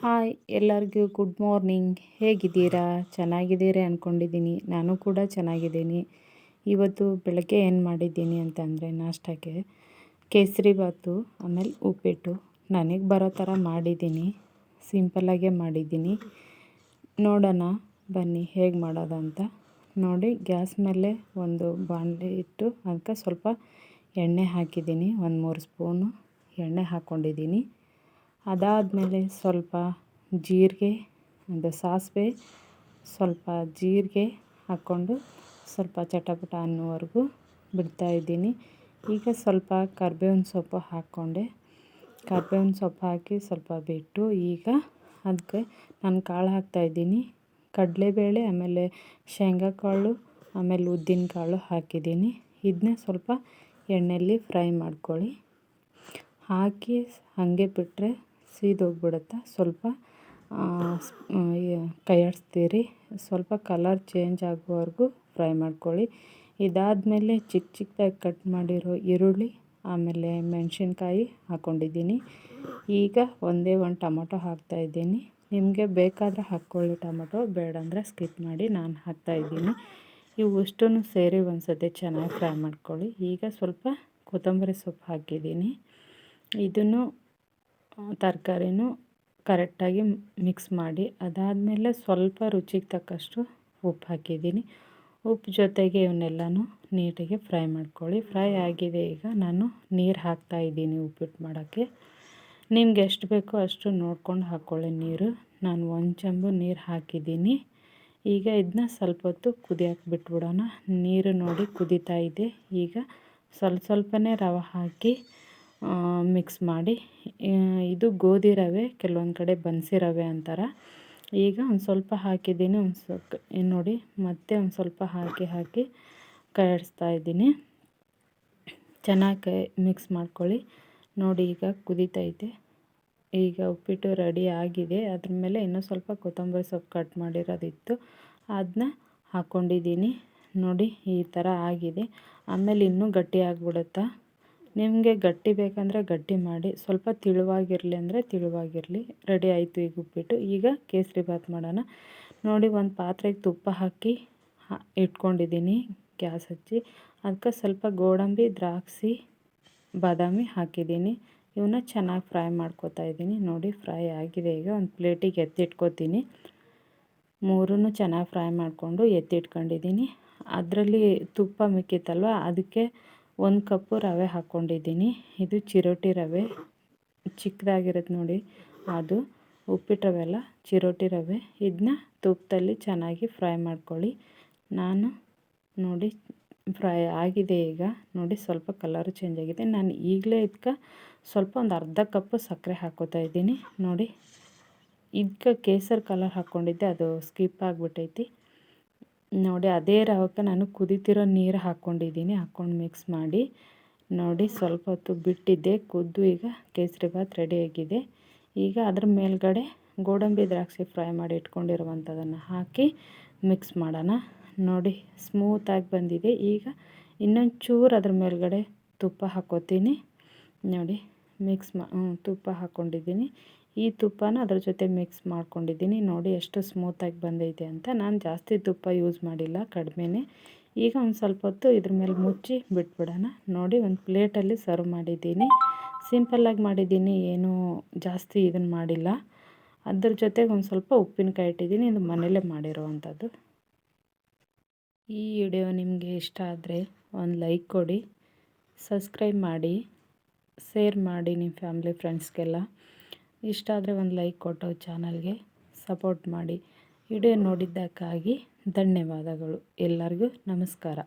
Hi, ಎಲ್ಲರಿಗೂ good morning. ಹೇಗಿದ್ದೀರಾ? ಚೆನ್ನಾಗಿದ್ದೀರಿ ಅಂದ್ಕೊಂಡಿದ್ದೀನಿ ನಾನು ಕೂಡ ಚೆನ್ನಾಗಿದ್ದೀನಿ. ಇವತ್ತು ಬೆಳಗ್ಗೆ ಏನು ಮಾಡಿದ್ದೀನಿ ಅಂತಂದರೆ ನಾಷ್ಟಕ್ಕೆ ಕೇಸರಿ ಬಾತು ಆಮೇಲೆ ಉಪ್ಪಿಟ್ಟು. ನನಗೆ ಬರೋ ಥರ ಮಾಡಿದ್ದೀನಿ. ಸಿಂಪಲ್ಲಾಗೇ ಮಾಡಿದ್ದೀನಿ. ನೋಡೋಣ, ಬನ್ನಿ ಹೇಗೆ ಮಾಡೋದಂತ. ನೋಡಿ, ಗ್ಯಾಸ್ ಮೇಲೆ ಒಂದು ಬಾಣಲೆ ಇಟ್ಟು ಅದಕ್ಕೆ ಸ್ವಲ್ಪ ಎಣ್ಣೆ ಹಾಕಿದ್ದೀನಿ. ಒಂದು ಮೂರು ಸ್ಪೂನು ಎಣ್ಣೆ ಹಾಕ್ಕೊಂಡಿದ್ದೀನಿ ಅದಾದಮೇಲೆ ಸ್ವಲ್ಪ ಜೀರಿಗೆ ಒಂದು ಸಾಸಿವೆ ಸ್ವಲ್ಪ ಜೀರಿಗೆ ಹಾಕ್ಕೊಂಡು ಸ್ವಲ್ಪ ಚಟಪಟ ಅನ್ನೋವರೆಗೂ ಬಿಡ್ತಾಯಿದ್ದೀನಿ ಈಗ ಸ್ವಲ್ಪ ಕರ್ಬೇವಿನ ಸೊಪ್ಪು ಹಾಕ್ಕೊಂಡೆ. ಕರ್ಬೇವಿನ ಸೊಪ್ಪು ಹಾಕಿ ಸ್ವಲ್ಪ ಬಿಟ್ಟು ಈಗ ಅದಕ್ಕೆ ನಾನು ಕಾಳು ಹಾಕ್ತಾಯಿದ್ದೀನಿ ಕಡಲೆಬೇಳೆ, ಆಮೇಲೆ ಶೇಂಗಾ ಕಾಳು ಆಮೇಲೆ ಉದ್ದಿನ ಕಾಳು ಹಾಕಿದ್ದೀನಿ. ಇದನ್ನ ಸ್ವಲ್ಪ ಎಣ್ಣೆಯಲ್ಲಿ ಫ್ರೈ ಮಾಡ್ಕೊಳ್ಳಿ. ಹಾಕಿ ಹಾಗೆ ಬಿಟ್ಟರೆ ಸೀದೋಗ್ಬಿಡುತ್ತೆ? ಸ್ವಲ್ಪ ಕೈ ಆಡಿಸ್ತೀರಿ. ಸ್ವಲ್ಪ ಕಲರ್ ಚೇಂಜ್ ಆಗುವವರೆಗೂ ಫ್ರೈ ಮಾಡ್ಕೊಳ್ಳಿ. ಇದಾದಮೇಲೆ ಚಿಕ್ಕ ಚಿಕ್ಕದಾಗಿ ಕಟ್ ಮಾಡಿರೋ ಈರುಳ್ಳಿ, ಆಮೇಲೆ ಮೆಣಸಿನ್ಕಾಯಿ ಹಾಕ್ಕೊಂಡಿದ್ದೀನಿ ಈಗ ಒಂದೇ ಒಂದು ಟೊಮೊಟೊ ಹಾಕ್ತಾಯಿದ್ದೀನಿ ನಿಮಗೆ ಬೇಕಾದರೆ ಹಾಕ್ಕೊಳ್ಳಿ ಟೊಮೊಟೊ ಬೇಡ ಅಂದರೆ ಸ್ಕಿಪ್ ಮಾಡಿ ನಾನು ಹಾಕ್ತಾಯಿದ್ದೀನಿ ಇವು ಅಷ್ಟೂ ಸೇರಿ ಒಂದು ಸತಿ ಚೆನ್ನಾಗಿ ಫ್ರೈ ಮಾಡ್ಕೊಳ್ಳಿ. ಈಗ ಸ್ವಲ್ಪ ಕೊತ್ತಂಬರಿ ಸೊಪ್ಪು ಹಾಕಿದ್ದೀನಿ. ಇದನ್ನು ತರಕಾರಿನೂ ಕರೆಕ್ಟಾಗಿ ಮಿಕ್ಸ್ ಮಾಡಿ, ಅದಾದಮೇಲೆ ಸ್ವಲ್ಪ ರುಚಿಗೆ ತಕ್ಕಷ್ಟು ಉಪ್ಪು ಹಾಕಿದ್ದೀನಿ. ಉಪ್ಪು ಜೊತೆಗೆ ಇವನ್ನೆಲ್ಲನೂ ನೀಟಾಗಿ ಫ್ರೈ ಮಾಡ್ಕೊಳ್ಳಿ. ಫ್ರೈ ಆಗಿದೆ ಈಗ, ನಾನು ನೀರು ಹಾಕ್ತಾಯಿದ್ದೀನಿ ಉಪ್ಪಿಟ್ಟು ಮಾಡೋಕ್ಕೆ. ನಿಮ್ಗೆ ಎಷ್ಟು ಬೇಕೋ ಅಷ್ಟು ನೋಡ್ಕೊಂಡು ಹಾಕ್ಕೊಳ್ಳಿ ನೀರು. ನಾನು ಒಂದು ಚಂಬು ನೀರು ಹಾಕಿದ್ದೀನಿ. ಈಗ ಇದನ್ನ ಸ್ವಲ್ಪ ಹೊತ್ತು ಕುದಿಯೋಕೆ ಬಿಟ್ಬಿಡೋಣ. ನೀರು ನೋಡಿ ಕುದೀತಾ ಇದೆ. ಈಗ ಸ್ವಲ್ಪ ಸ್ವಲ್ಪನೇ ರವೆ ಹಾಕಿ ಮಿಕ್ಸ್ ಮಾಡಿ ಇದು ಗೋಧಿ ರವೆ, ಕೆಲವೊಂದು ಕಡೆ ಬನ್ಸಿ ರವೆ ಅಂತಾರೆ. ಈಗ ಒಂದು ಸ್ವಲ್ಪ ಹಾಕಿದ್ದೀನಿ, ಒಂದು ಸ್ವಲ್ಪ ನೋಡಿ, ಮತ್ತೆ ಒಂದು ಸ್ವಲ್ಪ ಹಾಕಿ ಹಾಕಿ ಕಡಿಸ್ತಾ ಇದ್ದೀನಿ. ಚೆನ್ನಾಗಿ ಮಿಕ್ಸ್ ಮಾಡ್ಕೊಳ್ಳಿ. ನೋಡಿ, ಈಗ ಕುದೀತೈತೆ. ಈಗ ಉಪ್ಪಿಟ್ಟು ರೆಡಿ ಆಗಿದೆ. ಅದ್ರ ಮೇಲೆ ಇನ್ನೂ ಸ್ವಲ್ಪ ಕೊತ್ತಂಬರಿ ಸೊಪ್ಪು ಕಟ್ ಮಾಡಿರೋದಿತ್ತು. ಅದನ್ನ ಹಾಕ್ಕೊಂಡಿದ್ದೀನಿ ನೋಡಿ, ಈ ಥರ ಆಗಿದೆ. ಆಮೇಲೆ ಇನ್ನೂ ಗಟ್ಟಿ ಆಗಿಬಿಡುತ್ತಾ? ನಿಮಗೆ ಗಟ್ಟಿ ಬೇಕಂದರೆ ಗಟ್ಟಿ ಮಾಡಿ, ಸ್ವಲ್ಪ ತಿಳುವಾಗಿರಲಿ ಅಂದರೆ ತಿಳುವಾಗಿರಲಿ. ರೆಡಿ ಆಯಿತು ಈಗ ಉಪ್ಪಿಟ್ಟು. ಈಗ ಕೇಸರಿ ಬಾತ್ ಮಾಡೋಣ. ನೋಡಿ, ಒಂದು ಪಾತ್ರೆಗೆ ತುಪ್ಪ ಹಾಕಿ ಇಟ್ಕೊಂಡಿದ್ದೀನಿ ಗ್ಯಾಸ್ ಹಚ್ಚಿ. ಅದಕ್ಕೆ ಸ್ವಲ್ಪ ಗೋಡಂಬಿ, ದ್ರಾಕ್ಷಿ, ಬಾದಾಮಿ ಹಾಕಿದ್ದೀನಿ. ಇವನ್ನ ಚೆನ್ನಾಗಿ ಫ್ರೈ ಮಾಡ್ಕೋತಾ ಇದ್ದೀನಿ. ನೋಡಿ, ಫ್ರೈ ಆಗಿದೆ ಈಗ. ಒಂದು ಪ್ಲೇಟಿಗೆ ಎತ್ತಿಟ್ಕೋತೀನಿ. ಮೂರೂ ಚೆನ್ನಾಗಿ ಫ್ರೈ ಮಾಡಿಕೊಂಡು ಎತ್ತಿಟ್ಕೊಂಡಿದ್ದೀನಿ. ಅದರಲ್ಲಿ ತುಪ್ಪ ಮಿಕ್ಕಿತ್ತಲ್ವ, ಅದಕ್ಕೆ ಒಂದು ಕಪ್ಪು ರವೆ ಹಾಕ್ಕೊಂಡಿದ್ದೀನಿ ಇದು ಚಿರೋಟಿ ರವೆ. ಚಿಕ್ಕದಾಗಿರುತ್ತೆ ನೋಡಿ. ಅದು ಉಪ್ಪಿಟ್ಟು ರವೆ ಅಲ್ಲ, ಚಿರೋಟಿ ರವೆ. ಇದನ್ನ ತುಪ್ಪದಲ್ಲಿ ಚೆನ್ನಾಗಿ ಫ್ರೈ ಮಾಡ್ಕೊಳ್ಳಿ. ನಾನು ನೋಡಿ, ಫ್ರೈ ಆಗಿದೆ ಈಗ. ನೋಡಿ, ಸ್ವಲ್ಪ ಕಲರು ಚೇಂಜ್ ಆಗಿದೆ. ನಾನು ಈಗಲೇ ಇದಕ್ಕೆ ಸ್ವಲ್ಪ ಒಂದು ಅರ್ಧ ಕಪ್ಪು ಸಕ್ಕರೆ ಹಾಕೋತಾ ಇದ್ದೀನಿ. ನೋಡಿ, ಇದಕ್ಕೆ ಕೇಸರಿ ಕಲರ್ ಹಾಕ್ಕೊಂಡಿದ್ದೆ ಅದು ಸ್ಕಿಪ್ ಆಗಿಬಿಟ್ಟೈತಿ ನೋಡಿ, ಅದೇ ರವಕ್ಕೆ ನಾನು ಕುದಿತಿರೋ ನೀರು ಹಾಕ್ಕೊಂಡಿದ್ದೀನಿ. ಹಾಕ್ಕೊಂಡು ಮಿಕ್ಸ್ ಮಾಡಿ. ನೋಡಿ, ಸ್ವಲ್ಪ ಹೊತ್ತು ಬಿಟ್ಟಿದ್ದೆ. ಕುದ್ದು ಈಗ ಕೇಸರಿ ಭಾತ್ ರೆಡಿಯಾಗಿದೆ ಈಗ ಅದ್ರ ಮೇಲ್ಗಡೆ ಗೋಡಂಬಿ ದ್ರಾಕ್ಷಿ ಫ್ರೈ ಮಾಡಿ ಇಟ್ಕೊಂಡಿರುವಂಥದ್ದನ್ನು ಹಾಕಿ ಮಿಕ್ಸ್ ಮಾಡೋಣ. ನೋಡಿ ಸ್ಮೂತಾಗಿ ಬಂದಿದೆ. ಈಗ ಇನ್ನೊಂದು ಚೂರು ಅದ್ರ ಮೇಲ್ಗಡೆ ತುಪ್ಪ ಹಾಕೋತೀನಿ. ನೋಡಿ ಮಿಕ್ಸ್ ಮಾ ತುಪ್ಪ ಹಾಕ್ಕೊಂಡಿದ್ದೀನಿ ಈ ತುಪ್ಪನ ಅದ್ರ ಜೊತೆ ಮಿಕ್ಸ್ ಮಾಡ್ಕೊಂಡಿದ್ದೀನಿ. ನೋಡಿ ಎಷ್ಟು ಸ್ಮೂತಾಗಿ ಬಂದೈತೆ ಅಂತ. ನಾನು ಜಾಸ್ತಿ ತುಪ್ಪ ಯೂಸ್ ಮಾಡಿಲ್ಲ, ಕಡಿಮೆನೇ. ಈಗ ಒಂದು ಸ್ವಲ್ಪ ಹೊತ್ತು ಇದ್ರ ಮೇಲೆ ಮುಚ್ಚಿ ಬಿಟ್ಬಿಡೋಣ. ನೋಡಿ ಒಂದು ಪ್ಲೇಟಲ್ಲಿ ಸರ್ವ್ ಮಾಡಿದ್ದೀನಿ. ಸಿಂಪಲ್ಲಾಗಿ ಮಾಡಿದ್ದೀನಿ, ಏನೂ ಜಾಸ್ತಿ ಇದನ್ನು ಮಾಡಿಲ್ಲ. ಅದ್ರ ಜೊತೆಗೆ ಒಂದು ಸ್ವಲ್ಪ ಉಪ್ಪಿನಕಾಯಿ ಇಟ್ಟಿದ್ದೀನಿ. ಇದು ಮನೇಲೇ ಮಾಡಿರುವಂಥದ್ದು. ಈ ವಿಡಿಯೋ ನಿಮಗೆ ಇಷ್ಟ ಆದರೆ ಒಂದು ಲೈಕ್ ಕೊಡಿ ಸಬ್ಸ್ಕ್ರೈಬ್ ಮಾಡಿ ಶೇರ್ ಮಾಡಿ ನಿಮ್ಮ ಫ್ಯಾಮಿಲಿ ಫ್ರೆಂಡ್ಸ್ಗೆಲ್ಲ ಇಷ್ಟ ಆದರೆ ಒಂದು ಲೈಕ್ ಕೊಟ್ಟು ಚಾನಲ್ಗೆ ಸಪೋರ್ಟ್ ಮಾಡಿ. ವಿಡಿಯೋ ನೋಡಿದ್ದಕ್ಕಾಗಿ ಧನ್ಯವಾದಗಳು. ಎಲ್ಲರಿಗೂ ನಮಸ್ಕಾರ.